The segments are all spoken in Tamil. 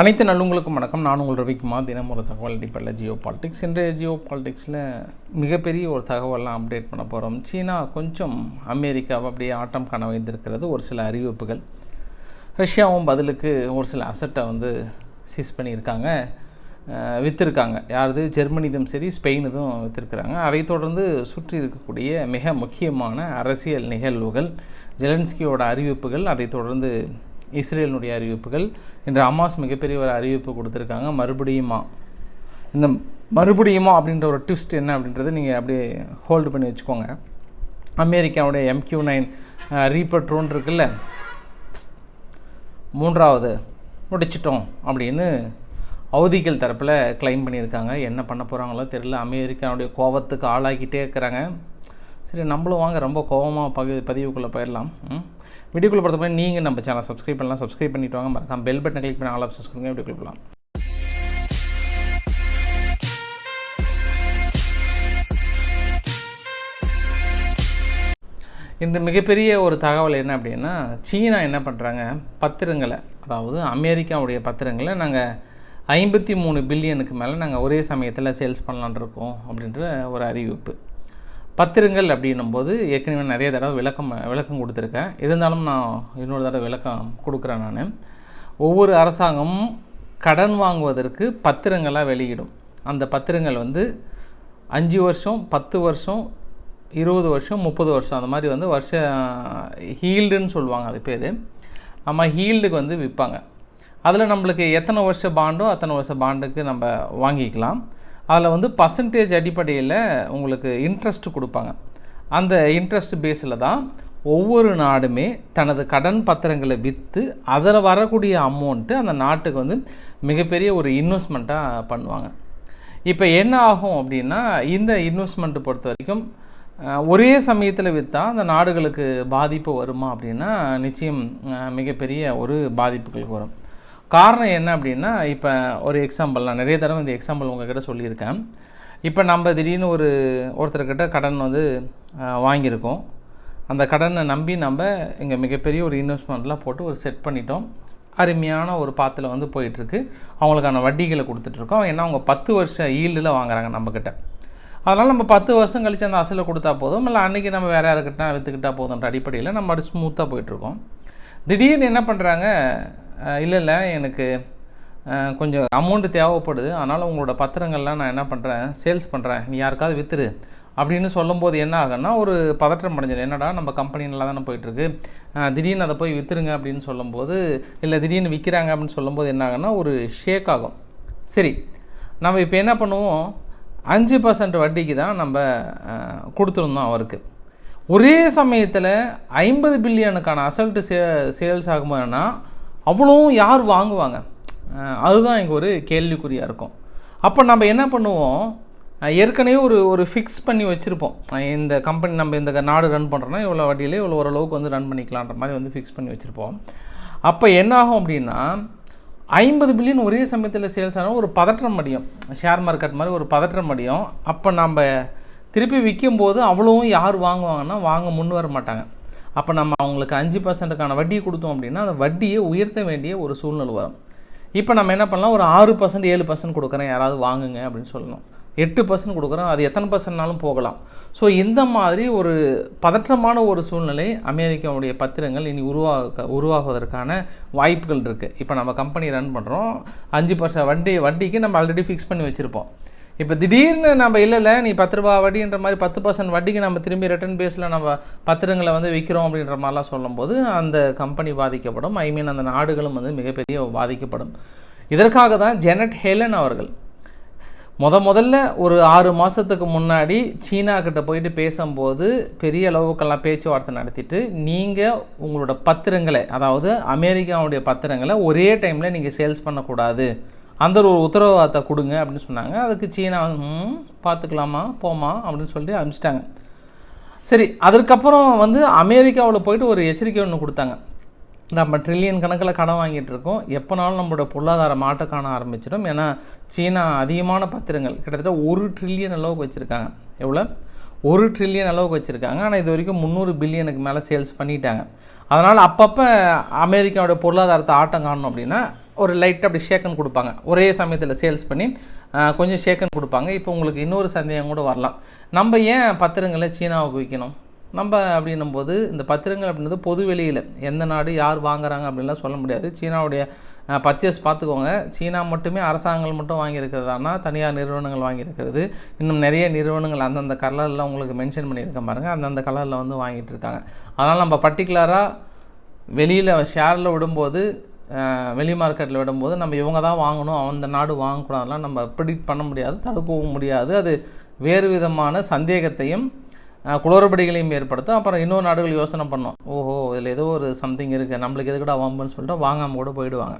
அனைத்து நல்லுங்களுக்கும் வணக்கம். நான் உங்கள் ரவிக்குமார். தினம் ஒரு தகவல் அடிப்படையில் ஜியோ பாலிடிக்ஸ். இன்றைய ஜியோ பாலிடிக்ஸில் மிகப்பெரிய ஒரு தகவலாம் அப்டேட் பண்ண போகிறோம் சீனா கொஞ்சம் அமெரிக்காவை அப்படியே ஆட்டம் காண வைத்திருக்கிறது. ஒரு சில அறிவிப்புகள். ரஷ்யாவும் பதிலுக்கு ஒரு சில அசட்டை வந்து சீஸ் பண்ணியிருக்காங்க. விற்றுருக்காங்க வித்திருக்காங்க. யாரது? ஜெர்மனிதும் சரி ஸ்பெயினதும் விற்றுருக்குறாங்க அதை தொடர்ந்து சுற்றி இருக்கக்கூடிய மிக முக்கியமான அரசியல் நிகழ்வுகள் ஜெலன்ஸ்கியோட அறிவிப்புகள் அதை தொடர்ந்து இஸ்ரேலினுடைய அறிவிப்புகள். இன்று அமாஸ் மிகப்பெரிய ஒரு அறிவிப்பு கொடுத்துருக்காங்க. மறுபடியுமா இந்த மறுபடியுமா அப்படின்ற ஒரு ட்விஸ்ட் என்ன அப்படின்றத நீங்கள் அப்படியே ஹோல்டு பண்ணி வச்சுக்கோங்க. அமெரிக்காவுடைய எம்கியூ நைன் ரீப்பர் ட்ரோன் இருக்குல்ல? மூன்றாவது முடிச்சிட்டோம் அப்படின்னு அவதிகள் தரப்பில் க்ளைம் பண்ணியிருக்காங்க. என்ன பண்ண போகிறாங்களோ தெரியல. அமெரிக்காவுடைய கோவத்துக்கு ஆளாகிட்டே இருக்கிறாங்க. சரி நம்மளும் வாங்க. ரொம்ப கோவமாக பகு பதிவுக்குள்ளே போயிடலாம். ம். வீடியோக்குள்ளே பொறுத்த மாதிரி நீங்கள் நம்ம சேனல் சப்ஸ்கிரைப் பண்ணலாம். சப்ஸ்கிரைப் பண்ணிட்டு வாங்க. மறக்காம பெல் பட்டனை கிளிக் பண்ணி ஆல் ஆப்ஷன்ஸ் கொடுங்க. வீடியோக்குள்ள போகலாம் இந்த மிகப்பெரிய ஒரு தகவல் என்ன அப்படின்னா சீனா என்ன பண்ணுறாங்க பத்திரங்களை அதாவது அமெரிக்காவுடைய பத்திரங்களை நாங்கள் ஐம்பத்தி மூணு பில்லியனுக்கு மேலே நாங்கள் ஒரே சமயத்தில் சேல்ஸ் பண்ணலான்னு இருக்கோம் அப்படின்ற ஒரு அறிவிப்பு. பத்திரங்கள் அப்படின்னும் போது ஏற்கனவே நிறைய தடவை விளக்கம் விளக்கம் கொடுத்துருக்கேன். இருந்தாலும் நான் இன்னொரு தடவை விளக்கம் கொடுக்குறேன் நான். ஒவ்வொரு அரசாங்கமும் கடன் வாங்குவதற்கு பத்திரங்களாக வெளியிடும். அந்த பத்திரங்கள் வந்து அஞ்சு வருஷம் பத்து வருஷம் இருபது வருஷம் முப்பது வருஷம் அந்த மாதிரி வந்து வருஷ ஹீல்டுன்னு சொல்லுவாங்க அது பேர். நம்ம ஹீல்டுக்கு வந்து விற்பாங்க. அதில் நம்மளுக்கு எத்தனை வருஷ பாண்டோ அத்தனை வருஷ பாண்டுக்கு நம்ம வாங்கிக்கலாம். அதில் வந்து பர்சன்டேஜ் அடிப்படையில் உங்களுக்கு இன்ட்ரெஸ்ட் கொடுப்பாங்க. அந்த இன்ட்ரெஸ்ட் பேஸில் தான் ஒவ்வொரு நாடுமே தனது கடன் பத்திரங்களை விற்று அதில் வரக்கூடிய அமௌண்ட்டு அந்த நாட்டுக்கு வந்து மிகப்பெரிய ஒரு இன்வெஸ்ட்மெண்ட்டாக பண்ணுவாங்க. இப்போ என்ன ஆகும் அப்படின்னா இந்த இன்வெஸ்ட்மெண்ட்டு பொறுத்த வரைக்கும் ஒரே சமயத்தில் விற்றா அந்த நாடுகளுக்கு பாதிப்பு வருமா அப்படின்னா நிச்சயம் மிகப்பெரிய ஒரு பாதிப்புகளுக்கு வரும். காரணம் என்ன அப்படின்னா இப்போ ஒரு எக்ஸாம்பிள் நான் நிறைய தடவை இந்த எக்ஸாம்பிள் உங்ககிட்ட சொல்லியிருக்கேன். இப்போ நம்ம திடீர்னு ஒரு ஒருத்தர்கிட்ட கடன் வந்து வாங்கியிருக்கோம். அந்த கடனை நம்பி நம்ம இங்கே மிகப்பெரிய ஒரு இன்வெஸ்ட்மெண்ட்லாம் போட்டு ஒரு செட் பண்ணிட்டோம். அருமையான ஒரு பாத்தில் வந்து போயிட்டுருக்கு. அவங்களுக்கான வட்டிகளை கொடுத்துட்ருக்கோம் ஏன்னா அவங்க பத்து வருஷம் ஈல்டில் வாங்குறாங்க நம்மக்கிட்ட அதனால் நம்ம பத்து வருஷம் கழித்து அந்த அசலை கொடுத்தா போதும். இல்லை அன்றைக்கி நம்ம வேறு யாருக்கிட்ட விற்றுக்கிட்டா போதுன்ற அடிப்படையில் நம்ம அப்படி ஸ்மூத்தாக போயிட்டுருக்கோம். திடீர்னு என்ன பண்ணுறாங்க இல்லை இல்லை. எனக்கு கொஞ்சம் அமௌண்ட்டு தேவைப்படுது. அதனால் உங்களோட பத்திரங்கள்லாம் நான் என்ன பண்ணுறேன் சேல்ஸ் பண்ணுறேன் நீ யாருக்காவது விற்றுரு அப்படின்னு சொல்லும்போது என்ன ஆகுன்னா ஒரு பதற்றம் அடைஞ்சிடும் என்னடா நம்ம கம்பெனி நல்லா தானே போயிட்டுருக்கு. திடீர்னு அதை போய் விற்றுருங்க அப்படின்னு சொல்லும்போது இல்லை திடீர்னு விற்கிறாங்க அப்படின்னு சொல்லும்போது என்ன ஆகுன்னா ஒரு ஷேக் ஆகும். சரி. நம்ம இப்போ என்ன பண்ணுவோம்? அஞ்சு பர்சன்ட் வட்டிக்கு தான் நம்ம கொடுத்துருந்தோம் அவருக்கு. ஒரே சமயத்தில் ஐம்பது பில்லியனுக்கான அசல்ட்டு சே சேல்ஸ் ஆகும்போதுன்னா அவ்வளோவும் யார் வாங்குவாங்க? அதுதான் எங்கள் ஒரு கேள்விக்குறியாக இருக்கும். அப்போ நம்ம என்ன பண்ணுவோம்? ஏற்கனவே ஒரு ஒரு ஃபிக்ஸ் பண்ணி வச்சுருப்போம். இந்த கம்பெனி நம்ம இந்த நாடு ரன் பண்ணுறோன்னா இவ்வளோ வட்டியிலே இவ்வளோ ஓரளவுக்கு வந்து ரன் பண்ணிக்கலான்ற மாதிரி வந்து ஃபிக்ஸ் பண்ணி வச்சுருப்போம். அப்போ என்ன ஆகும் அப்படின்னா ஐம்பது பில்லியன் ஒரே சமயத்தில் சேல்ஸ் ஆனால் ஒரு பதற்றம் அடியும். ஷேர் மார்க்கெட் மாதிரி ஒரு பதற்றம் அடியும். அப்போ நம்ம திருப்பி விற்கும்போது அவ்வளோவும் யார் வாங்குவாங்கன்னா வாங்க முன் வர மாட்டாங்க. அப்போ நம்ம அவங்களுக்கு அஞ்சு பர்சன்ட்டுக்கான வட்டி கொடுத்தோம் அப்படின்னா அந்த வட்டியை உயர்த்த வேண்டிய ஒரு சூழ்நிலை வரும். இப்போ நம்ம என்ன பண்ணலாம்? ஒரு ஆறு பர்சன்ட் ஏழு பர்சன்ட் கொடுக்குறேன். யாராவது வாங்குங்க அப்படின்னு சொல்லணும். எட்டு பர்சன்ட் கொடுக்குறோம். அது எத்தனை பர்சன்ட்னாலும் போகலாம். ஸோ இந்த மாதிரி ஒரு பதற்றமான ஒரு சூழ்நிலை அமெரிக்காவுடைய பத்திரங்கள் இனி உருவாக உருவாகுவதற்கான வாய்ப்புகள் இருக்குது இப்போ நம்ம கம்பெனி ரன் பண்ணுறோம் அஞ்சு பர்சன்ட் வட்டி வட்டிக்கு நம்ம ஆல்ரெடி ஃபிக்ஸ் பண்ணி வச்சுருப்போம். இப்போ திடீர்னு நம்ம இல்லைல்ல நீ பத்து ரூபா வட்டின்ற மாதிரி பத்து பர்சன்ட் வட்டிக்கு நம்ம திரும்பி ரிட்டர்ன் பேஸில் நம்ம பத்திரங்களை வந்து விற்கிறோம் அப்படின்ற மாதிரிலாம் சொல்லும்போது அந்த கம்பெனி பாதிக்கப்படும். ஐ மீன் அந்த நாடுகளும் வந்து மிகப்பெரிய பாதிக்கப்படும். இதற்காக தான் ஜெனட் ஹெலன் அவர்கள் முத முதல்ல ஒரு ஆறு மாதத்துக்கு முன்னாடி சீனா கிட்ட போயிட்டு பேசும்போது பெரிய அளவுக்கெல்லாம் பேச்சுவார்த்தை நடத்திட்டு நீங்கள் உங்களோட பத்திரங்களை அதாவது அமெரிக்காவுடைய பத்திரங்களை ஒரே டைமில் நீங்கள் சேல்ஸ் பண்ணக்கூடாது. அந்த ஒரு உத்தரவாதத்தை கொடுங்க அப்படின்னு சொன்னாங்க. அதுக்கு சீனா வந்து "ம், பார்த்துக்கலாமா போமா? அப்படின்னு சொல்லிட்டு அனுப்பிச்சிட்டாங்க. சரி அதற்கப்புறம் வந்து அமெரிக்காவில் போயிட்டு ஒரு எச்சரிக்கை ஒன்று கொடுத்தாங்க. நம்ம ட்ரில்லியன் கணக்கில் கடன் வாங்கிட்டு இருக்கோம். எப்போனாலும் நம்மளோட பொருளாதார மாட்டை காண ஆரம்பிச்சிடும். ஏன்னா சீனா அதிகமான பத்திரங்கள் கிட்டத்தட்ட ஒரு ட்ரில்லியன் அளவுக்கு வச்சுருக்காங்க. எவ்வளோ? ஒரு ட்ரில்லியன் அளவுக்கு வச்சுருக்காங்க. ஆனால் இது வரைக்கும் முந்நூறு பில்லியனுக்கு மேலே சேல்ஸ் பண்ணிட்டாங்க. அதனால் அப்பப்போ அமெரிக்காவோட பொருளாதாரத்தை ஆட்டம் காணணும் அப்படின்னா ஒரு லைட்டாக அப்படி ஷேக்கன் கொடுப்பாங்க. ஒரே சமயத்தில் சேல்ஸ் பண்ணி கொஞ்சம் ஷேக்கன் கொடுப்பாங்க. இப்போ உங்களுக்கு இன்னொரு சந்தேகம் கூட வரலாம். நம்ம ஏன் பத்திரங்களை சீனாவுக்கு விற்கணும் நம்ம அப்படின்னும் போது இந்த பத்திரங்கள் அப்படின்றது பொது வெளியில். எந்த நாடு யார் வாங்குறாங்க அப்படின்லாம் சொல்ல முடியாது. சீனாவுடைய பர்ச்சேஸ் பார்த்துக்கோங்க. சீனா மட்டுமே அரசாங்கங்கள் மட்டும் வாங்கியிருக்கிறதானா? தனியார் நிறுவனங்கள் வாங்கியிருக்கிறது. இன்னும் நிறைய நிறுவனங்கள் அந்தந்த கலரில் உங்களுக்கு மென்ஷன் பண்ணியிருக்கேன் பாருங்கள் அந்தந்த கலரில் வந்து வாங்கிட்டு இருக்காங்க. அதனால் நம்ம பர்டிகுலராக வெளியில் ஷேரில் விடும்போது வெளி மார்க்கெட்டில் விடும்போது நம்ம இவங்க தான் வாங்கணும் அந்த நாடு வாங்கக்கூடாதுலாம் நம்ம ப்ரிடிக்ட் பண்ண முடியாது தடுக்கவும் முடியாது. அது வேறு விதமான சந்தேகத்தையும் குளறுபடிகளையும் ஏற்படுத்தும். அப்புறம் இன்னொரு நாடுகள் யோசனை பண்ணோம். ஓஹோ இதில் ஏதோ ஒரு சம்திங் இருக்குது நம்மளுக்கு எதுக்குடா வம்புன்னு சொல்லிட்டு வாங்காமல் கூட போயிடுவாங்க.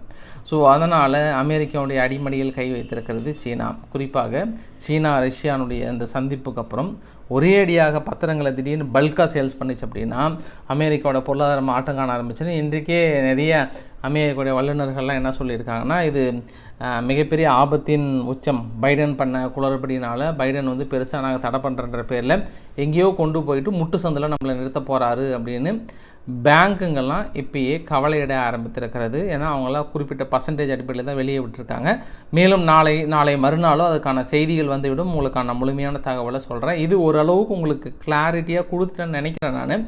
ஸோ அதனால் அமெரிக்காவுடைய அடிமடியில் கை வைத்திருக்கிறது சீனா. குறிப்பாக சீனா ரஷ்யானுடைய இந்த சந்திப்புக்கு அப்புறம் ஒரே அடியாக பத்திரங்களை திடீர்னு பல்காக சேல்ஸ் பண்ணிச்சு அப்படின்னா அமெரிக்காவோட பொருளாதாரம் ஆட்டம் காண ஆரம்பிச்சுன்னு இன்றைக்கே நிறைய அமெரிக்காவுடைய வல்லுநர்கள்லாம் என்ன சொல்லியிருக்காங்கன்னா இது மிகப்பெரிய ஆபத்தின் உச்சம். பைடன் பண்ண குளறுபடினால் பைடன் வந்து பெருசாக நாங்கள் தடை பண்ணுறன்ற பேரில் எங்கேயோ கொண்டு போயிட்டு முட்டு சந்தில் நம்மளை நிறுத்த போகிறாரு அப்படின்னு பேங்க்குங்கெல்லாம் இப்பயே கவலையிட ஆரம்பித்திருக்கிறது. ஏன்னா அவங்களாம் குறிப்பிட்ட பர்சன்டேஜ் அடிப்படையில் தான் வெளியே விட்டுருக்காங்க. மேலும் நாளை நாளை மறுநாளும் அதுக்கான செய்திகள் வந்துவிடும். உங்களுக்கான முழுமையான தகவலை சொல்கிறேன் இது ஓரளவுக்கு உங்களுக்கு கிளாரிட்டியாக கொடுத்துட்டேன்னு நினைக்கிறேன் நான்.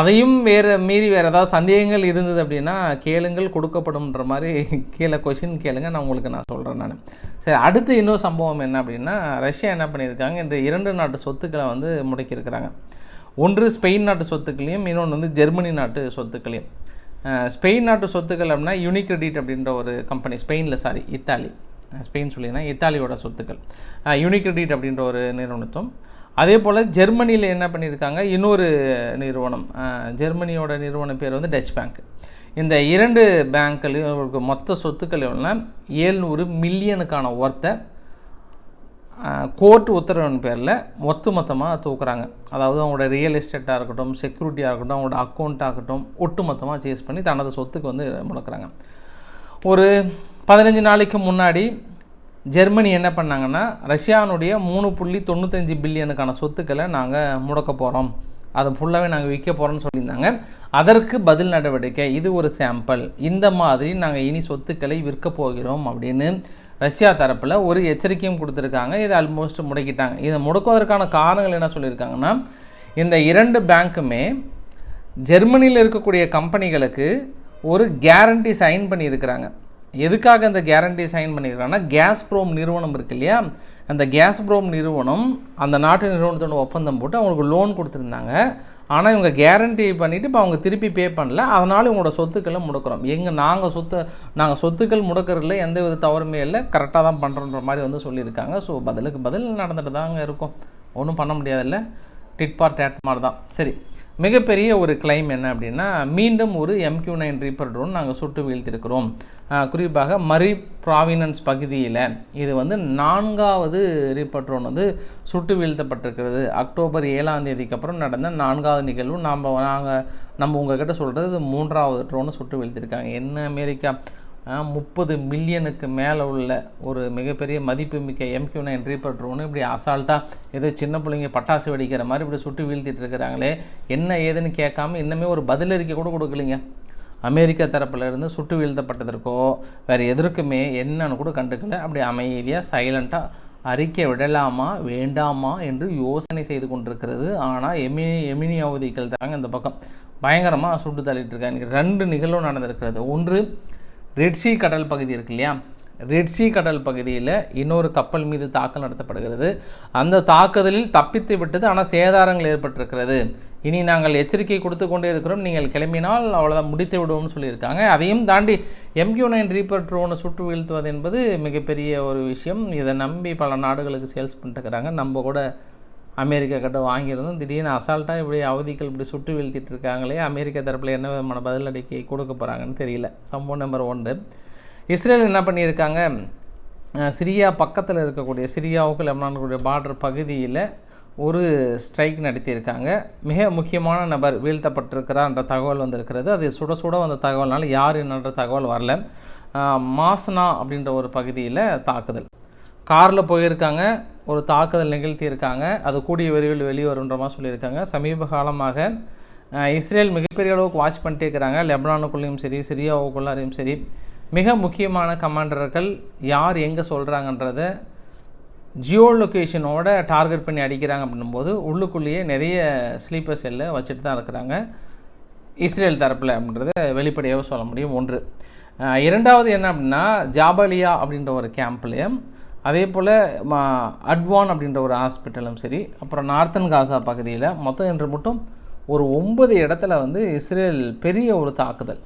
அதையும் வேறு மீறி வேறு ஏதாவது சந்தேகங்கள் இருந்தது அப்படின்னா கேளுங்கள் கொடுக்கப்படும்ன்ற மாதிரி கீழே கொஷின் கேளுங்க. நான் உங்களுக்கு நான் சொல்கிறேன் நான். சரி அடுத்து இன்னொரு சம்பவம் என்ன அப்படின்னா ரஷ்யா என்ன பண்ணியிருக்காங்க? இந்த இரண்டு நாட்டு சொத்துக்களை வந்து முடக்கியிருக்கிறாங்க. ஒன்று ஸ்பெயின் நாட்டு சொத்துக்களையும் இன்னொன்று வந்து ஜெர்மனி நாட்டு சொத்துக்களையும். ஸ்பெயின் நாட்டு சொத்துக்கள் அப்படின்னா யூனிக்ரெடிட் அப்படின்ற ஒரு கம்பெனி ஸ்பெயினில் சாரி இத்தாலி. ஸ்பெயின் சொல்லினா இத்தாலியோட சொத்துக்கள். யூனிக்ரெடிட் அப்படின்ற ஒரு நிறுவனத்தும். அதே போல் ஜெர்மனியில் என்ன பண்ணியிருக்காங்க? இன்னொரு நிறுவனம். ஜெர்மனியோட நிறுவன பேர் வந்து டச் பேங்க் இந்த இரண்டு பேங்க்லையும் மொத்த சொத்துக்கள் எவ்வளோனா ஏழ்நூறு மில்லியனுக்கான ஒர்த்தை கோர்ட் உத்தரவின் பேரில் ஒத்து மொத்தமாக தூக்குறாங்க. அதாவது அவங்களோட ரியல் எஸ்டேட்டாக இருக்கட்டும் செக்யூரிட்டியாக இருக்கட்டும் அவங்களோட அக்கௌண்ட்டாக இருக்கட்டும் ஒட்டு மொத்தமாக சேஸ் பண்ணி தனது சொத்துக்கு வந்து முடக்கிறாங்க. ஒரு பதினஞ்சு நாளைக்கு முன்னாடி ஜெர்மனி என்ன பண்ணாங்கன்னா ரஷ்யானுடைய மூணு புள்ளி தொண்ணூத்தஞ்சு பில்லியனுக்கான சொத்துக்களை நாங்கள் முடக்க போகிறோம் அதை ஃபுல்லாகவே நாங்கள் விற்க போகிறோம்னு சொல்லியிருந்தாங்க. அதற்கு பதில் நடவடிக்கை. இது ஒரு சாம்பிள் இந்த மாதிரி நாங்கள் இனி சொத்துக்களை விற்க போகிறோம் அப்படின்னு ரஷ்யா தரப்பில் ஒரு எச்சரிக்கையும் கொடுத்துருக்காங்க. இதை ஆல்மோஸ்ட் முடக்கிட்டாங்க. இதை முடக்குவதற்கான காரணங்கள் என்ன சொல்லியிருக்காங்கன்னா இந்த இரண்டு பேங்க்குமே ஜெர்மனியில் இருக்கக்கூடிய கம்பெனிகளுக்கு ஒரு கேரண்டி சைன் பண்ணியிருக்கிறாங்க. எதுக்காக இந்த கேரண்டி சைன் பண்ணியிருக்காங்கன்னா கேஸ் ப்ரோம் நிறுவனம் இருக்கு இல்லையா? அந்த கேஸ் ப்ரோம் நிறுவனம் அந்த நாட்டு நிறுவனத்தோட ஒப்பந்தம் போட்டு அவங்களுக்கு லோன் கொடுத்துருந்தாங்க. ஆனால் இவங்க கேரண்டி பண்ணிவிட்டு இப்போ அவங்க திருப்பி பே பண்ணல. அதனால் இவங்களோட சொத்துக்களை முடக்கிறோம். எங்கள் நாங்கள் சொத்து நாங்கள் சொத்துக்கள் முடக்கிறதுல எந்த வித தவறுமே இல்லை. கரெக்டாக தான் பண்ணுறோன்ற மாதிரி வந்து சொல்லியிருக்காங்க. ஸோ பதிலுக்கு பதில் நடந்துட்டு தாங்க இருக்கும். ஒன்றும் பண்ண முடியாதில்ல. டிட் பார் டேட் மாதிரி தான். சரி. மிகப்பெரிய ஒரு கிளைம் என்ன அப்படின்னா மீண்டும் ஒரு எம்கியூ நைன் ரீப்பர் ட்ரோன் நாங்கள் சுட்டு வீழ்த்திருக்கிறோம். குறிப்பாக மரி ப்ராவினன்ஸ் பகுதியில் இது வந்து நான்காவது ரீப்பர் ட்ரோன் வந்து சுட்டு வீழ்த்தப்பட்டிருக்கிறது. அக்டோபர் ஏழாம் தேதிக்கு அப்புறம் நடந்த நான்காவது நிகழ்வு. நாம் நாங்கள் நம்ம உங்ககிட்ட சொல்கிறது மூன்றாவது ட்ரோனு சுட்டு வீழ்த்திருக்காங்க. என்ன அமெரிக்கா? முப்பது மில்லியனுக்கு மேலே உள்ள ஒரு மிகப்பெரிய மதிப்புமிக்க எம்கியூ நைன் ரீபர் ட்ரோனு இப்படி அசால்ட்டாக ஏதோ சின்ன பிள்ளைங்க பட்டாசு வெடிக்கிற மாதிரி இப்படி சுட்டு வீழ்த்திட்டு இருக்கிறாங்களே என்ன ஏதுன்னு கேட்காம இன்னுமே ஒரு பதிலறிக்கை கூட கொடுக்கலைங்க. அமெரிக்கா தரப்பிலிருந்து சுட்டு வீழ்த்தப்பட்டதற்கோ வேறு எதற்குமே என்னன்னு கூட கண்டுக்கல. அப்படி அமைதியாக சைலண்ட்டாக அறிக்கை விடலாமா வேண்டாமா என்று யோசனை செய்து கொண்டிருக்கிறது. ஆனால் எமினி எமினி அவதிகள் தாங்க இந்த பக்கம். பயங்கரமாக சுட்டு தள்ளிட்டு இருக்காங்க. ரெண்டு நிகழ்வும் நடந்திருக்கிறது. ஒன்று ரெட்சி கடல் பகுதி இருக்கு இல்லையா? ரெட்சி கடல் பகுதியில் இன்னொரு கப்பல் மீது தாக்கல் நடத்தப்படுகிறது. அந்த தாக்குதலில் தப்பித்து விட்டது ஆனால் சேதாரங்கள் ஏற்பட்டிருக்கிறது. இனி நாங்கள் எச்சரிக்கை கொடுத்து கொண்டே இருக்கிறோம். நீங்கள் கிளம்பினால் அவ்வளோதான் முடித்து விடுவோம்னு சொல்லியிருக்காங்க. அதையும் தாண்டி எம்கியூ நைன் ரீபர் ட்ரோனை சுட்டு வீழ்த்துவது என்பது மிகப்பெரிய ஒரு விஷயம். இதை நம்பி பல நாடுகளுக்கு சேல்ஸ் பண்ணிட்டுருக்கிறாங்க நம்ம கூட அமெரிக்கா கிட்ட வாங்கியிருந்தோம். திடீர்னு அசால்ட்டாக இப்படி அவதிகள் இப்படி சுட்டு வீழ்த்திட்டு இருக்காங்களே அமெரிக்கா தரப்பில் என்ன விதமான பதிலடிக்கை கொடுக்க போகிறாங்கன்னு தெரியல. சம்பவம் நம்பர் ஒன்று. இஸ்ரேல் என்ன பண்ணியிருக்காங்க? சிரியா பக்கத்தில் இருக்கக்கூடிய சிரியாவுக்கு லெபனானுடைய பார்டர் பகுதியில் ஒரு ஸ்ட்ரைக் நடத்தியிருக்காங்க. மிக முக்கியமான நபர் வீழ்த்தப்பட்டிருக்கிறார்ன்ற தகவல் வந்திருக்கிறது. அது சுட சுட வந்த தகவல்னால யார் என்னன்ற தகவல் வரல. மாசனா மாஸ்னா அப்படின்ற ஒரு பகுதியில் தாக்குதல். காரில் போயிருக்காங்க. ஒரு தாக்குதல் நிகழ்த்தியிருக்காங்க. அது கூடிய விரைவில் வெளியே மாதிரி சொல்லியிருக்காங்க. சமீப காலமாக இஸ்ரேல் மிகப்பெரிய அளவுக்கு வாட்ச் பண்ணிட்டே இருக்கிறாங்க. லெபனானுக்குள்ளேயும் சரி சிரியாவுக்குள்ளாரையும் சரி. மிக முக்கியமான கமாண்டர்கள் யார் எங்கே சொல்கிறாங்கன்றத ஜியோ லொக்கேஷனோட டார்கெட் பண்ணி அடிக்கிறாங்க அப்படின்னும்போது உள்ளுக்குள்ளேயே நிறைய ஸ்லீப்பர் செல்லை வச்சுட்டு தான் இருக்கிறாங்க. இஸ்ரேல் தரப்பில் அப்படின்றத வெளிப்படையாக சொல்ல முடியும். ஒன்று. இரண்டாவது என்ன அப்படின்னா ஜாபலியா அப்படின்ற ஒரு கேம்ப்லேயும் அதே போல் அட்வான் அப்படின்ற ஒரு ஹாஸ்பிட்டலும் சரி அப்புறம் நார்த்தன் காசா பகுதியில் மொத்தம் என்று மட்டும் ஒரு ஒன்பது இடத்துல வந்து இஸ்ரேல் பெரிய ஒரு தாக்குதல்.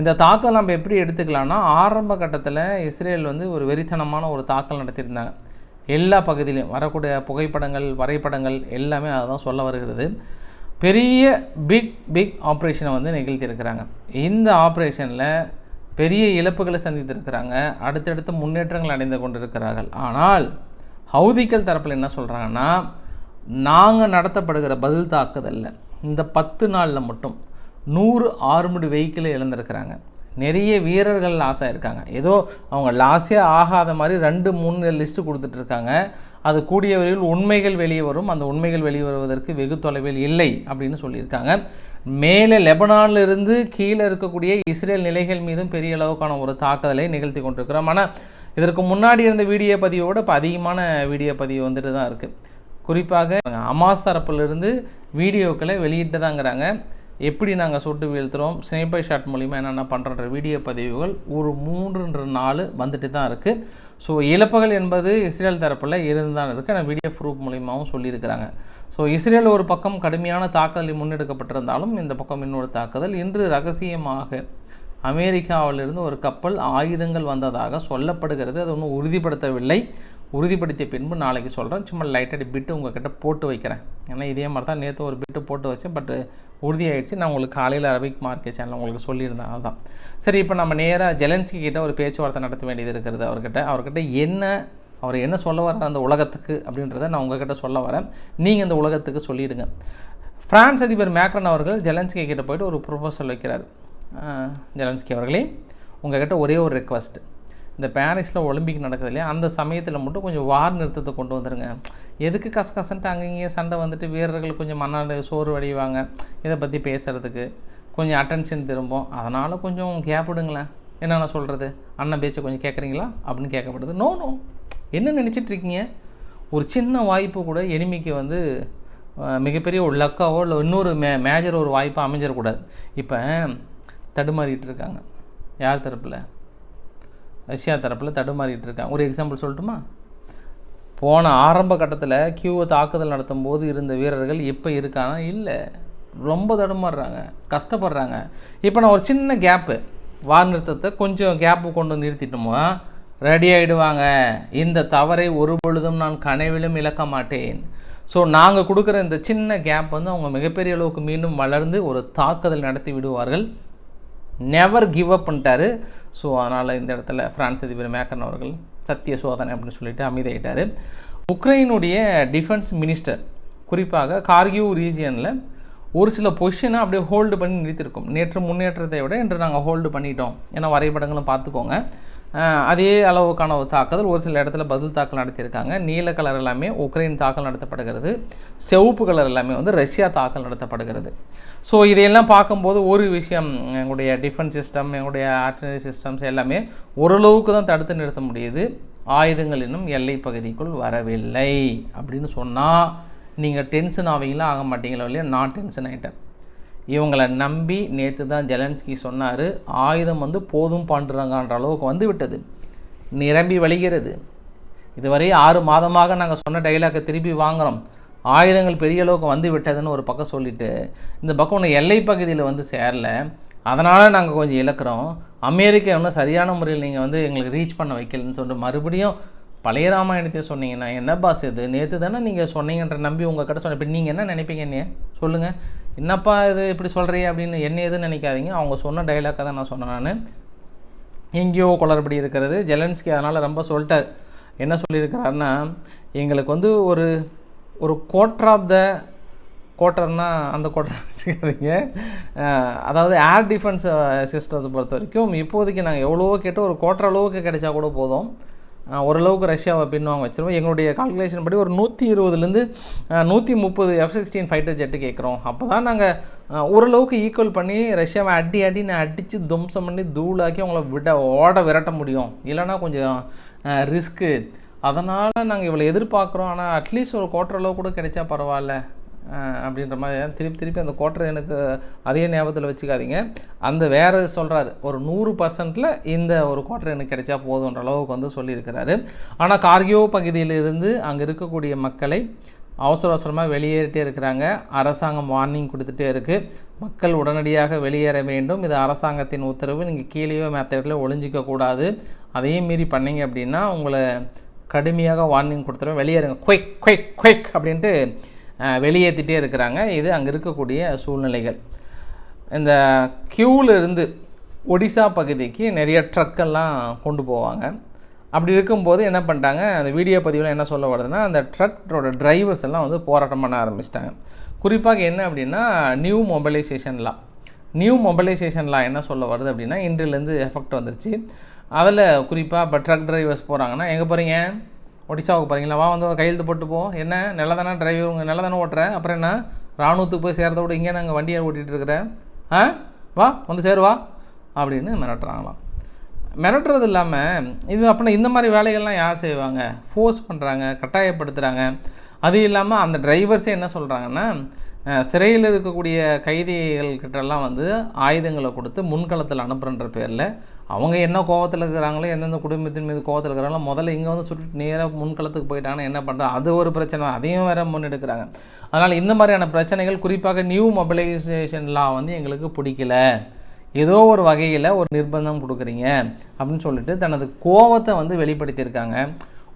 இந்த தாக்கல் நம்ம எப்படி எடுத்துக்கலாம்னா ஆரம்ப கட்டத்தில் இஸ்ரேல் வந்து ஒரு வெறித்தனமான ஒரு தாக்கல் நடத்தியிருந்தாங்க. எல்லா பகுதியிலையும் வரக்கூடிய புகைப்படங்கள் வரைபடங்கள் எல்லாமே அதுதான் சொல்ல வருகிறது. பெரிய பிக் பிக் ஆப்ரேஷனை வந்து நிகழ்த்தியிருக்கிறாங்க. இந்த ஆப்ரேஷனில் பெரிய இழப்புகளை சந்தித்திருக்கிறாங்க அடுத்தடுத்து முன்னேற்றங்கள் அடைந்து கொண்டிருக்கிறார்கள். ஆனால் ஹவுதிக்கள் தரப்பில் என்ன சொல்கிறாங்கன்னா நாங்கள் நடத்தப்படுகிற பதில் தாக்குதலில். இந்த பத்து நாளில் மட்டும் நூறு ஆர்முடு வெஹிக்கிளை இழந்திருக்கிறாங்க. நிறைய வீரர்கள் லாஸ் ஆகிருக்காங்க ஏதோ அவங்க லாஸே ஆகாத மாதிரி ரெண்டு மூணு லிஸ்ட்டு கொடுத்துட்ருக்காங்க அது கூடிய விரைவில் உண்மைகள் வெளியே வரும். அந்த உண்மைகள் வெளியே வருவதற்கு வெகு தொலைவில் இல்லை அப்படின்னு சொல்லியிருக்காங்க. மேலே லெபனானில் இருந்து கீழே இருக்கக்கூடிய இஸ்ரேல் நிலைகள் மீதும் பெரிய அளவுக்கான ஒரு தாக்குதலை நிகழ்த்தி கொண்டிருக்கிறோம். ஆனால் இதற்கு முன்னாடி இருந்த வீடியோ பதிவோடு இப்போ அதிகமான வீடியோ பதிவு வந்துட்டு தான் இருக்குது குறிப்பாக அமாஸ் தரப்பிலிருந்து வீடியோக்களை வெளியிட்டதாங்கிறாங்க எப்படி நாங்கள் சுட்டு வீழ்த்துறோம் ஸ்னேப்பர் ஷாட் மூலிமா என்னென்ன பண்ணுறன்ற வீடியோ பதிவுகள் ஒரு மூன்றுன்ற நாலு வந்துட்டு தான் இருக்குது ஸோ இழப்புகள் என்பது இஸ்ரேல் தரப்பில் இருந்து தான் இருக்குது ஆனால் வீடியோ ப்ரூஃப் மூலியமாகவும் சொல்லியிருக்கிறாங்க. ஸோ இஸ்ரேல் ஒரு பக்கம் கடுமையான தாக்குதல் முன்னெடுக்கப்பட்டிருந்தாலும் இந்த பக்கம் இன்னொரு தாக்குதல். இன்று ரகசியமாக அமெரிக்காவிலிருந்து ஒரு கப்பல் ஆயுதங்கள் வந்ததாக சொல்லப்படுகிறது. அது ஒன்றும் உறுதிப்படுத்தவில்லை. உறுதிப்படுத்திய பின்பு நாளைக்கு சொல்கிறேன் சும்மா லைட்டாக பிட்டு உங்கள்கிட்ட போட்டு வைக்கிறேன். ஏன்னா இதே மாதிரி தான் நேற்று ஒரு பிட்டு போட்டு வச்சேன். பட் உறுதியாயிடுச்சு. நான் உங்களுக்கு காலையில் அரபிக் மார்க்கெட் சேனல் உங்களுக்கு சொல்லியிருந்தேன். அதுதான் சரி இப்போ நம்ம நேராக ஜெலன்ஸ்கி கிட்டே ஒரு பேச்சுவார்த்தை நடத்த வேண்டியது இருக்கிறது அவர்கிட்ட. அவர்கிட்ட என்ன அவர் என்ன சொல்ல வர அந்த உலகத்துக்கு அப்படின்றத நான் உங்ககிட்ட சொல்ல வரேன். நீங்கள் இந்த உலகத்துக்கு சொல்லிடுங்க. ஃப்ரான்ஸ் அதிபர் மேக்ரன் அவர்கள் ஜெலன்ஸ்கி கிட்டே போயிட்டு ஒரு ப்ரொபோசல் வைக்கிறார். ஜெலன்ஸ்கி அவர்களே உங்கள்கிட்ட ஒரே ஒரு ரெக்வஸ்ட் இந்த பாரிஸில் ஒலிம்பிக் நடக்குது இல்லையா அந்த சமயத்தில் மட்டும் கொஞ்சம் வார் நிறுத்தத்தை கொண்டு வந்துருங்க. எதுக்கு கசகசன்ட்டு அங்கங்கேயே சண்டை வந்துட்டு வீரர்கள் கொஞ்சம் மன்னாடு சோறு வடிவாங்க இதை பற்றி பேசுகிறதுக்கு கொஞ்சம் அட்டென்ஷன் திரும்பும். அதனால் கொஞ்சம் கேப்பிடுங்களேன் என்னென்ன சொல்கிறது அண்ணன் பேச்சை கொஞ்சம் கேட்குறீங்களா அப்படின்னு கேட்கப்படுது நோ நோ என்ன நினச்சிட்டு இருக்கீங்க? ஒரு சின்ன வாய்ப்பு கூட எனிமிக்கு வந்து மிகப்பெரிய ஒரு லக்காவோ இல்லை இன்னொரு மே மேஜர் ஒரு வாய்ப்பாக அமைஞ்சிடக்கூடாது. இப்போ தடுமாறிட்டு இருக்காங்க. யார் தரப்பில்? ரஷ்யா தரப்பில் தடுமாறிட்டு இருக்காங்க. ஒரு எக்ஸாம்பிள் சொல்லட்டுமா? போன ஆரம்ப கட்டத்தில் கியூவை தாக்குதல் நடத்தும் போது இருந்த வீரர்கள் இப்போ இருக்கானா? இல்லை. ரொம்ப தடுமாறுறாங்க. கஷ்டப்படுறாங்க. இப்போ நான் ஒரு சின்ன கேப்பு வார் நிறுத்தத்தை கொஞ்சம் கேப்பு கொண்டு வந்து நிறுத்திட்டோமோ? ரெடி ஆகிடுவாங்க இந்த தவறை ஒரு பொழுதும் நான் கனவிலும் இழக்க மாட்டேன். ஸோ நாங்கள் கொடுக்குற இந்த சின்ன கேப் வந்து அவங்க மிகப்பெரிய அளவுக்கு மீண்டும் வளர்ந்து ஒரு தாக்குதல் நடத்தி விடுவார்கள். நெவர் கிவ் அப் பண்ணிட்டாரு. ஸோ அதனால் இந்த இடத்துல ஃப்ரான்ஸ் அதிபர் மேக்கன் அவர்கள் சத்திய சோதனை அப்படின்னு சொல்லிட்டு அமைதியாயிட்டார். உக்ரைனுடைய டிஃபென்ஸ் மினிஸ்டர் குறிப்பாக கார்கியூ ரீஜியனில் ஒரு சில பொசிஷனை அப்படியே ஹோல்டு பண்ணி நிறுத்திருக்கோம். நேற்று முன்னேற்றத்தை விட இன்று நாங்கள் ஹோல்டு பண்ணிட்டோம். ஏன்னா வரைபடங்களும் பார்த்துக்கோங்க. அதே அளவுக்கான ஒரு தாக்குதல். ஒரு சில இடத்துல பதில் தாக்கல் நடத்தியிருக்காங்க. நீல கலர் எல்லாமே உக்ரைன் தாக்கல் நடத்தப்படுகிறது. சிவப்பு கலர் எல்லாமே வந்து ரஷ்யா தாக்கல் நடத்தப்படுகிறது. ஸோ இதையெல்லாம் பார்க்கும்போது ஒரு விஷயம் எங்களுடைய டிஃபென்ஸ் சிஸ்டம் எங்களுடைய ஆர்டினரி சிஸ்டம்ஸ் எல்லாமே ஓரளவுக்கு தான் தடுத்து நிறுத்த முடியுது. ஆயுதங்கள் இன்னும் எல்லை பகுதிக்குள் வரவில்லை. அப்படின்னு சொன்னால் நீங்கள் டென்ஷன் ஆவீங்களா? ஆக மாட்டீங்களோ இல்லையா? நான் டென்ஷன் ஆகிட்டேன் இவங்களை நம்பி நேற்று தான் ஜெலன்ஸ்கி சொன்னார் ஆயுதம் வந்து போதும் பாண்டுறாங்கன்ற அளவுக்கு வந்து விட்டது. நிரம்பி வழிகிறது. இதுவரை ஆறு மாதமாக நாங்கள் சொன்ன டைலாக்கை திருப்பி வாங்குகிறோம் ஆயுதங்கள் பெரிய அளவுக்கு வந்து விட்டதுன்னு ஒரு பக்கம் சொல்லிட்டு இந்த பக்கம் ஒன்று எல்லை பகுதியில் வந்து சேரல. அதனால் நாங்கள் கொஞ்சம் இழக்கிறோம். அமெரிக்கா இன்னும் சரியான முறையில் நீங்கள் வந்து எங்களுக்கு ரீச் பண்ண வைக்கலன்னு சொல்லிட்டு மறுபடியும் பழைய ராமாயணத்தை சொன்னீங்கன்னா என்ன பாஸ் இது? நேற்று தானே நீங்கள் சொன்னீங்கன்ற நம்பி உங்கள் கிட்ட சொன்ன இப்போ நீங்கள் என்ன நினைப்பீங்க என்ன சொல்லுங்கள் என்னப்பா இது இப்படி சொல்கிறீ அப்படின்னு என்ன எதுன்னு நினைக்காதீங்க. அவங்க சொன்ன டைலாக்காக தான் நான் சொன்னேன் நான். எங்கேயோ குளறுபடி இருக்கிறது. ஜெலன்ஸ்கி அதனால் ரொம்ப சொல்லிட்டார். என்ன சொல்லியிருக்கிறாருன்னா எங்களுக்கு வந்து ஒரு ஒரு குவார்டர் ஆஃப் த குவார்ட்டர்னா அந்த குவார்ட்டர் வச்சுக்காதீங்க. அதாவது ஏர் டிஃபென்ஸ் சிஸ்டத்தை பொறுத்த வரைக்கும் இப்போதைக்கு நாங்கள் எவ்வளவோ கேட்டு ஒரு குவார்ட்டர் அளவுக்கு கிடைச்சா கூட போதும். ஓரளவுக்கு ரஷ்யாவை பின்வாங்க வச்சிருவோம். எங்களுடைய கால்குலேஷன் படி ஒரு நூற்றி இருபதுலேருந்து நூற்றி முப்பது எஃப் சிக்ஸ்டீன் ஃபைட்டர் ஜெட்டு கேட்குறோம். அப்போ தான் நாங்கள் ஓரளவுக்கு ஈக்குவல் பண்ணி ரஷ்யாவை அடி அடி நான் அடித்து தும்சம் பண்ணி தூளாக்கி அவங்கள விட ஓட விரட்ட முடியும். இல்லைன்னா கொஞ்சம் ரிஸ்க்கு அதனால் நாங்கள் இவ்வளோ எதிர்பார்க்குறோம். ஆனால் அட்லீஸ்ட் ஒரு கோட்டர் அளவு கூட கிடைச்சா பரவாயில்ல. அப்படின்ற மாதிரி. திருப்பி திருப்பி அந்த கோட்டரை எனக்கு அதே ஞாபகத்தில் வச்சுக்காதீங்க. அந்த வேறு சொல்கிறாரு ஒரு நூறு பர்சன்ட்டில் இந்த ஒரு கோட்டரை எனக்கு கிடைச்சா போதுன்ற அளவுக்கு வந்து சொல்லியிருக்கிறாரு. ஆனால் கார்கியோ பகுதியிலிருந்து அங்கே இருக்கக்கூடிய மக்களை அவசர அவசரமாக வெளியேறிட்டே இருக்கிறாங்க. அரசாங்கம் வார்னிங் கொடுத்துட்டே இருக்குது மக்கள் உடனடியாக வெளியேற வேண்டும். இது அரசாங்கத்தின் உத்தரவு. நீங்கள் கீழேயோ மற்ற இடத்துல ஒளிஞ்சிக்க கூடாது. அதையும் மீறி பண்ணீங்க அப்படின்னா உங்களை கடுமையாக வார்னிங் கொடுத்துருவேன். வெளியேறுங்க. குயிக் குயிக் குயிக் அப்படின்ட்டு வெளியேற்றிட்டே இருக்கிறாங்க. இது அங்கே இருக்கக்கூடிய சூழ்நிலைகள். இந்த க்யூவில் இருந்து ஒடிசா பகுதிக்கு நிறைய ட்ரக்கெல்லாம் கொண்டு போவாங்க. அப்படி இருக்கும்போது என்ன பண்ணிட்டாங்க அந்த வீடியோ பதிவில் என்ன சொல்ல வருதுன்னா அந்த ட்ரக்கோட டிரைவர்ஸ் எல்லாம் வந்து போராட்டம் பண்ண ஆரம்பிச்சிட்டாங்க. குறிப்பாக என்ன அப்படின்னா நியூ மொபைலைசேஷன்லாம் நியூ மொபைலைசேஷன்லாம் என்ன சொல்ல வருது அப்படின்னா இன்றிலேருந்து எஃபெக்ட் வந்துருச்சு. அதில் குறிப்பாக இப்போ ட்ரக் டிரைவர்ஸ் போகிறாங்கன்னா எங்கே போகிறீங்க ஒடிசாவுக்கு போகிறீங்களா வா வந்து கையெழுத்து போட்டு போ. என்ன நல்லா தானே டிரைவர் உங்கள் நல்லா தானே ஓட்டுற? அப்புறம் என்ன? ராணுவத்துக்கு போய் சேர்த்த விட இங்கே நாங்கள் வண்டியை ஓட்டிகிட்டு இருக்கிறேன் ஆ? வா வந்து சேருவா அப்படின்னு மிரட்டுறாங்களாம். மிரட்டுறது இல்லாமல் இது அப்படின்னா இந்த மாதிரி வேலைகள்லாம் யார் செய்வாங்க? ஃபோர்ஸ் பண்ணுறாங்க கட்டாயப்படுத்துகிறாங்க அது இல்லாமல் அந்த டிரைவர்ஸே என்ன சொல்கிறாங்கன்னா சிறையில் இருக்கக்கூடிய கைதிகள்கிட்டலாம் வந்து ஆயுதங்களை கொடுத்து முன்களத்தில் அனுப்புகின்ற பேரில் அவங்க என்ன கோவத்தில் இருக்கிறாங்களோ எந்தெந்த குடும்பத்தின் மீது கோவத்தில் இருக்கிறாங்களோ முதல்ல இங்கே வந்து சுட்டு நேராக முன்களத்துக்கு போயிட்டாங்கன்னா என்ன பண்ணுறது அது ஒரு பிரச்சனை. அதையும் வேறு முன்னெடுக்கிறாங்க. அதனால் இந்த மாதிரியான பிரச்சனைகள் குறிப்பாக நியூ மொபைலைசேஷன் லா வந்து எங்களுக்கு பிடிக்கல. ஏதோ ஒரு வகையில் ஒரு நிர்பந்தம் கொடுக்குறீங்க அப்படின்னு சொல்லிட்டு தனது கோவத்தை வந்து வெளிப்படுத்தியிருக்காங்க.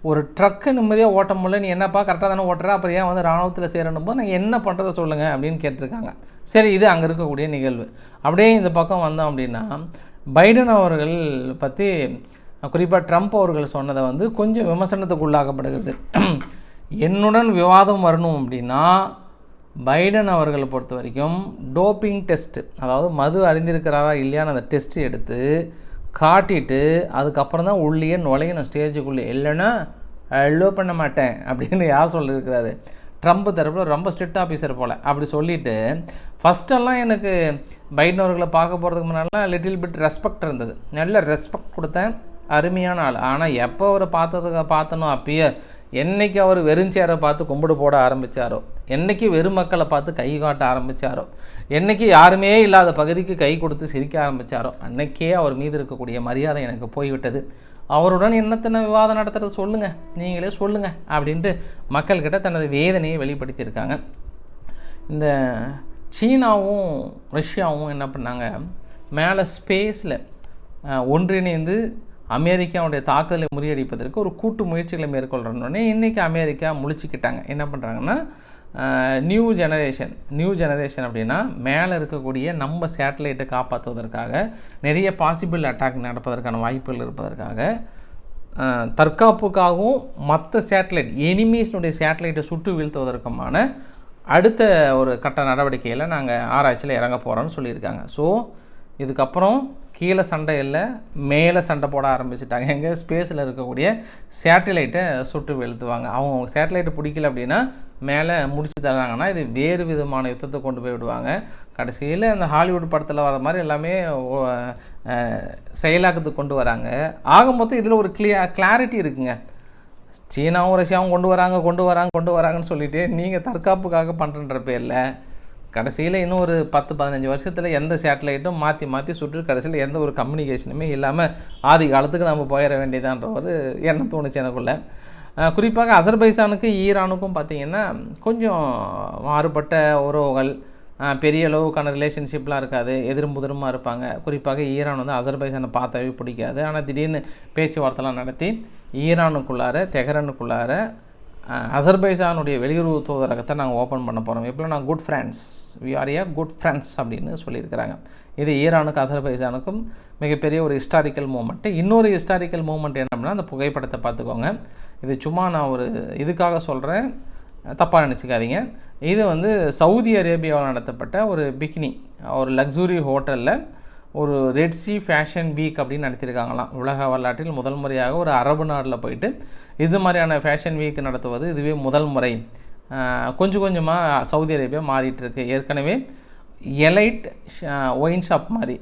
ஒரு ட்ரக்கு நிம்மதியாக ஓட்ட முடியல நீ என்னப்பா கரெக்டாக தானே ஓட்டுற? அப்புறம் ஏன் வந்து ராணுவத்தில் சேரணும் போது நாங்கள் என்ன பண்ணுறதை சொல்லுங்கள் அப்படின்னு கேட்டிருக்காங்க. சரி இது அங்கே இருக்கக்கூடிய நிகழ்வு. அப்படியே இந்த பக்கம் வந்தோம் அப்படின்னா பைடன் அவர்கள் பற்றி குறிப்பாக ட்ரம்ப் அவர்கள் சொன்னதை வந்து கொஞ்சம் விமர்சனத்துக்கு உள்ளாக்கப்படுகிறது. என்னுடன் விவாதம் வரணும் அப்படின்னா பைடன் அவர்களை பொறுத்த வரைக்கும் டோப்பிங் டெஸ்ட்டு அதாவது மது அறிந்திருக்கிறாரா இல்லையான அந்த டெஸ்ட்டு எடுத்து காட்டிட்டு அதுக்கப்புறம் தான் உள்ளே நுழையணும் ஸ்டேஜுக்குள்ளே. இல்லைன்னா அலோ பண்ண மாட்டேன் அப்படின்னு யார் சொல்லியிருக்கிறாரு? ட்ரம்ப் தரப்பில் ரொம்ப ஸ்ட்ரிக்ட் ஆஃபீஸர் போல். அப்படி சொல்லிவிட்டு ஃபஸ்ட்டெல்லாம் எனக்கு பைடன் அவர்களை பார்க்க போகிறதுக்கு முன்னாடிலாம் லிட்டில் பிட் ரெஸ்பெக்ட் இருந்தது. நல்ல ரெஸ்பெக்ட் கொடுத்தேன். அருமையான ஆள். ஆனால் எப்போ அவரை பார்த்ததுக்கு பார்த்தனோ அப்பயே என்னைக்கு அவர் வெறுஞ்சேரை பார்த்து கும்பிடு போட ஆரம்பித்தாரோ என்னைக்கு வெறும் மக்களை பார்த்து கை காட்ட ஆரம்பித்தாரோ என்னைக்கு யாருமே இல்லாத பகுதிக்கு கை கொடுத்து சிரிக்க ஆரம்பித்தாரோ அன்னைக்கே அவர் மீது இருக்கக்கூடிய மரியாதை எனக்கு போய்விட்டது. அவருடன் என்னத்தனை விவாதம் நடத்துறது சொல்லுங்கள் நீங்களே சொல்லுங்கள் அப்படின்ட்டு மக்கள்கிட்ட தனது வேதனையை வெளிப்படுத்தியிருக்காங்க. இந்த சீனாவும் ரஷ்யாவும் என்ன பண்ணாங்க? மேலே ஸ்பேஸில் ஒன்றிணைந்து அமெரிக்காவுடைய தாக்குதலை முறியடிப்பதற்கு ஒரு கூட்டு முயற்சிகளை மேற்கொள்கிறோன்னே இன்றைக்கி அமெரிக்கா முழிச்சிக்கிட்டாங்க. என்ன பண்ணுறாங்கன்னா நியூ ஜெனரேஷன் நியூ ஜெனரேஷன் அப்படின்னா மேலே இருக்கக்கூடிய நம்ம சேட்டலைட்டை காப்பாற்றுவதற்காக நிறைய பாசிபிள் அட்டாக் நடப்பதற்கான வாய்ப்புகள் இருப்பதற்காக தற்காப்புக்காகவும் மற்ற சேட்டலைட் எனிமீஸ்னுடைய சேட்டலைட்டை சுட்டு வீழ்த்துவதற்குமான அடுத்த ஒரு கட்ட நடவடிக்கையில் நாங்கள் ஆராய்ச்சியில் இறங்க போகிறோம்னு சொல்லியிருக்காங்க. ஸோ இதுக்கப்புறம் கீழே சண்டை இல்லை மேலே சண்டை போட ஆரம்பிச்சிட்டாங்க. எங்கே ஸ்பேஸில் இருக்கக்கூடிய சேட்டலைட்டை சுட்டு வீழ்த்துவாங்க. அவங்க சேட்டலைட்டை பிடிக்கல அப்படின்னா மேலே முடிச்சு தராங்கன்னா இது வேறு விதமான யுத்தத்தை கொண்டு போய் விடுவாங்க. கடைசியில் அந்த ஹாலிவுட் படத்தில் வர மாதிரி எல்லாமே செயலாக்கத்துக்கு கொண்டு வராங்க. ஆக மொத்தம் இதில் ஒரு கிளியா கிளாரிட்டி இருக்குங்க. சீனாவும் ரஷ்யாவும் கொண்டு வராங்க கொண்டு வராங்க கொண்டு வராங்கன்னு சொல்லிட்டு நீங்கள் தற்காப்புக்காக பண்ணுறன்ற பேரில் கடைசியில் இன்னும் ஒரு பத்து பதினஞ்சு வருஷத்தில் எந்த சேட்டலைட்டும் மாற்றி மாற்றி சுற்று கடைசியில் எந்த ஒரு கம்யூனிகேஷனுமே இல்லாமல் ஆதி காலத்துக்கு நம்ம போயிட வேண்டியதான்ற ஒரு எண்ணம் தோணுச்சு எனக்குள்ள. குறிப்பாக அசர்பைசானுக்கு ஈரானுக்கும் பார்த்திங்கன்னா கொஞ்சம் மாறுபட்ட உறவுகள் பெரிய அளவுக்கான ரிலேஷன்ஷிப்லாம் இருக்காது. எதிரும் புதிருமாக இருப்பாங்க. குறிப்பாக ஈரான் வந்து அசர்பைசானை பார்த்தாவே பிடிக்காது. ஆனால் திடீர்னு பேச்சுவார்த்தைலாம் நடத்தி ஈரானுக்குள்ளார தெஹரனுக்குள்ளார அசர்பைசானுடைய வெளியுறவு தூதரகத்தை நாங்கள் ஓப்பன் பண்ண போகிறோம் எப்படின்னா நான் good friends we are a good friends அப்படின்னு சொல்லியிருக்கிறாங்க. இது ஈரானுக்கும் அசர்பைசானுக்கும் மிகப்பெரிய ஒரு ஹிஸ்டாரிக்கல் மூமெண்ட்டு இன்னொரு ஹிஸ்டாரிக்கல் மூமெண்ட் என்ன அப்படின்னா அந்த புகைப்படத்தை பார்த்துக்கோங்க. இது சும்மா நான் ஒரு இதுக்காக சொல்கிறேன் தப்பாக நினச்சிக்காதீங்க. இது வந்து சவுதி அரேபியாவில் நடத்தப்பட்ட ஒரு பிக்னி ஒரு லக்ஸுரி ஹோட்டலில் ஒரு ரெட்சி ஃபேஷன் வீக் அப்படின்னு நடத்தியிருக்காங்களாம். உலக வரலாற்றில் முதல் முறையாக ஒரு அரபு நாட்டில் போயிட்டு இது மாதிரியான ஃபேஷன் வீக் நடத்துவது இதுவே முதல் முறை. கொஞ்சம் கொஞ்சமாக சவுதி அரேபியா மாறிட்டுருக்கு ஏற்கனவே எலைட் ஒயின் ஷாப் மாதிரி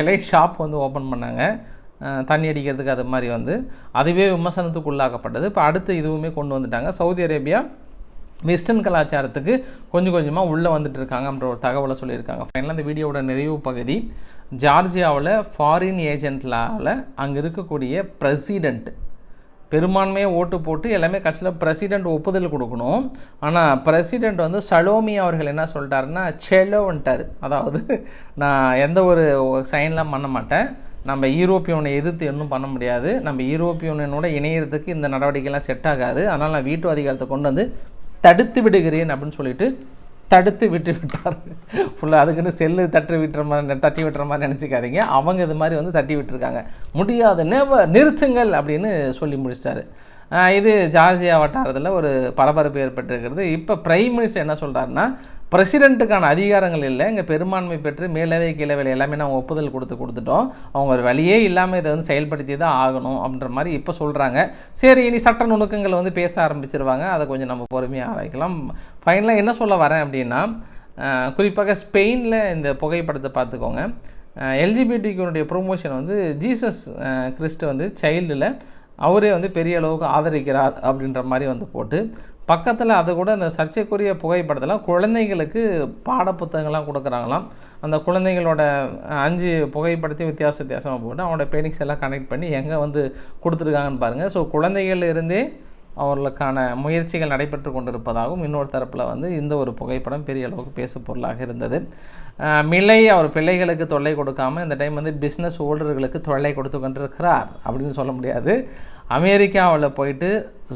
எலைட் ஷாப் வந்து ஓப்பன் பண்ணாங்க. தண்ணி அடிக்கிறதுக்கு அது மாதிரி வந்து. அதுவே விமர்சனத்துக்கு உள்ளாக்கப்பட்டது. இப்போ அடுத்து இதுவுமே கொண்டு வந்துட்டாங்க. சவுதி அரேபியா வெஸ்டர்ன் கலாச்சாரத்துக்கு கொஞ்சம் கொஞ்சமாக உள்ளே வந்துட்டு இருக்காங்க அப்படின்ற ஒரு தகவலை சொல்லியிருக்காங்க. ஃபைனலாக இந்த வீடியோவோட நிறைவு பகுதி. ஜார்ஜியாவில் ஃபாரின் ஏஜென்ட்லாவில் அங்கே இருக்கக்கூடிய பிரசிடெண்ட் பெரும்பான்மையை ஓட்டு போட்டு எல்லாமே கடைசியில் பிரசிடெண்ட் ஒப்புதல் கொடுக்கணும். ஆனால் பிரசிடெண்ட் வந்து சலோமி அவர்கள் என்ன சொல்லிட்டாருன்னா செலோன்ட்டார் அதாவது நான் எந்த ஒரு சைன்லாம் பண்ண மாட்டேன். நம்ம யூரோப்பியனை எதிர்த்து இன்னும் பண்ண முடியாது. நம்ம யூரோப்பியனோட இணையறதுக்கு இந்த நடவடிக்கைலாம் செட் ஆகாது. அதனால் நான் வீட்டு அதிகாரத்தை கொண்டு வந்து தடுத்து விடுகிறேன் அப்படின்னு சொல்லிட்டு தடுத்து விட்டு விட்டார். ஃபுல்லாக அதுக்குன்னு செல்லு தட்டு விட்டுற மாதிரி தட்டி விட்டுற மாதிரி நினச்சிக்காதீங்க. அவங்க இது மாதிரி வந்து தட்டி விட்டுருக்காங்க. முடியாத நேவ நிறுத்துங்கள் அப்படின்னு சொல்லி முடிச்சிட்டாரு. இது ஜார்ஜியா வட்டாரத்தில் ஒரு பரபரப்பு ஏற்பட்டிருக்கிறது. இப்போ பிரைம் மினிஸ்டர் என்ன சொல்கிறாருன்னா பிரசிடெண்ட்டுக்கான அதிகாரங்கள் இல்லை இங்கே பெரும்பான்மை பெற்று மேலவை கீழவை எல்லாமே நாங்கள் ஒப்புதல் கொடுத்து கொடுத்துட்டோம். அவங்க ஒரு வழியே இல்லாமல் இதை வந்து செயல்படுத்தி தான் ஆகணும் அப்படின்ற மாதிரி இப்போ சொல்கிறாங்க சரி இனி சட்ட நுணுக்கங்கள் வந்து பேச ஆரம்பிச்சிருவாங்க. அதை கொஞ்சம் நம்ம பொறுமையாக ஆராய்க்கலாம். ஃபைனலாக என்ன சொல்ல வரேன் அப்படின்னா குறிப்பாக ஸ்பெயினில் இந்த புகைப்படத்தை பார்த்துக்கோங்க. எல்ஜிபிடிக்குனுடைய ப்ரொமோஷன் வந்து ஜீசஸ் கிறிஸ்ட் வந்து சைல்டில் அவரே வந்து பெரிய அளவுக்கு ஆதரிக்கிறார் அப்படின்ற மாதிரி வந்து போட்டு பக்கத்தில் அது கூட அந்த சர்ச்சைக்குரிய புகைப்படத்தில் குழந்தைங்களுக்கு பாடப்புத்தகங்கள்லாம் கொடுக்குறாங்களாம். அந்த குழந்தைங்களோட அஞ்சு புகைப்படத்தையும் வித்தியாச வித்தியாசமாக போட்டு அவனோட பெயிண்டிங்ஸ் எல்லாம் கனெக்ட் பண்ணி எங்கே வந்து கொடுத்துருக்காங்கன்னு பாருங்கள் ஸோ குழந்தைகள் இருந்தே அவர்களுக்கான முயற்சிகள் நடைபெற்று கொண்டிருப்பதாகவும் இன்னொரு தரப்பில் வந்து இந்த ஒரு புகைப்படம் பெரிய அளவுக்கு பேசு பொருளாக இருந்தது. மில்லை மிலை அவர் பிள்ளைகளுக்கு தொல்லை கொடுக்காம இந்த டைம் வந்து பிஸ்னஸ் ஓல்டர்களுக்கு தொல்லை கொடுத்து கொண்டிருக்கிறார் அப்படின்னு சொல்ல முடியாது. அமெரிக்காவில் போயிட்டு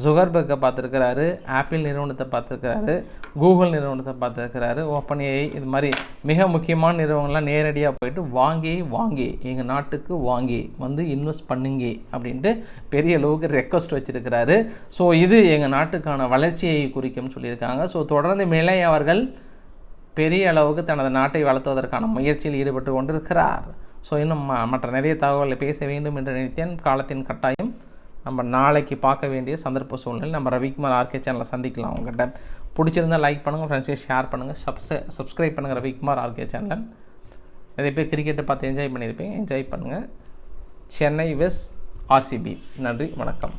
ஜுகர்பர்க்கை பார்த்துருக்கிறாரு ஆப்பிள் நிறுவனத்தை பார்த்துருக்கிறாரு கூகுள் நிறுவனத்தை பார்த்துருக்கிறாரு ஓப்பன் ஏஐ இது மாதிரி மிக முக்கியமான நிறுவனங்கள்லாம் நேரடியாக போயிட்டு வாங்கி வாங்கி எங்கள் நாட்டுக்கு வாங்கி வந்து இன்வெஸ்ட் பண்ணுங்க அப்படின்ட்டு பெரிய அளவுக்கு ரெக்வஸ்ட் வச்சுருக்கிறாரு. ஸோ இது எங்கள் நாட்டுக்கான வளர்ச்சியை குறிக்கும்னு சொல்லியிருக்காங்க. ஸோ தொடர்ந்து மிலை அவர்கள் பெரிய அளவுக்கு தனது நாட்டை வளர்த்துவதற்கான முயற்சியில் ஈடுபட்டு கொண்டிருக்கிறார். ஸோ இன்னும் ம- மற்ற நிறைய தகவல்களை பேச வேண்டும் என்று நினைத்தேன். காலத்தின் கட்டாயம் நம்ம நாளைக்கு பார்க்க வேண்டிய சந்தர்ப்ப சூழ்நிலை நம்ம ரவிக்குமார் ஆர்கே சேனலை சந்திக்கலாம் உங்கள்கிட்ட. பிடிச்சிருந்தா லைக் பண்ணுங்கள் ஃப்ரெண்ட்ஸை ஷேர் பண்ணுங்கள் சப்ஸ்கிரை சப்ஸ்கிரைப் பண்ணுங்கள் ரவிக்குமார் ஆர்கே சேனலை. நிறைய பேர் கிரிக்கெட்டை பார்த்து என்ஜாய் பண்ணியிருப்பேன் என்ஜாய் பண்ணுங்கள் சென்னை வெஸ் ஆர்சிபி நன்றி வணக்கம்.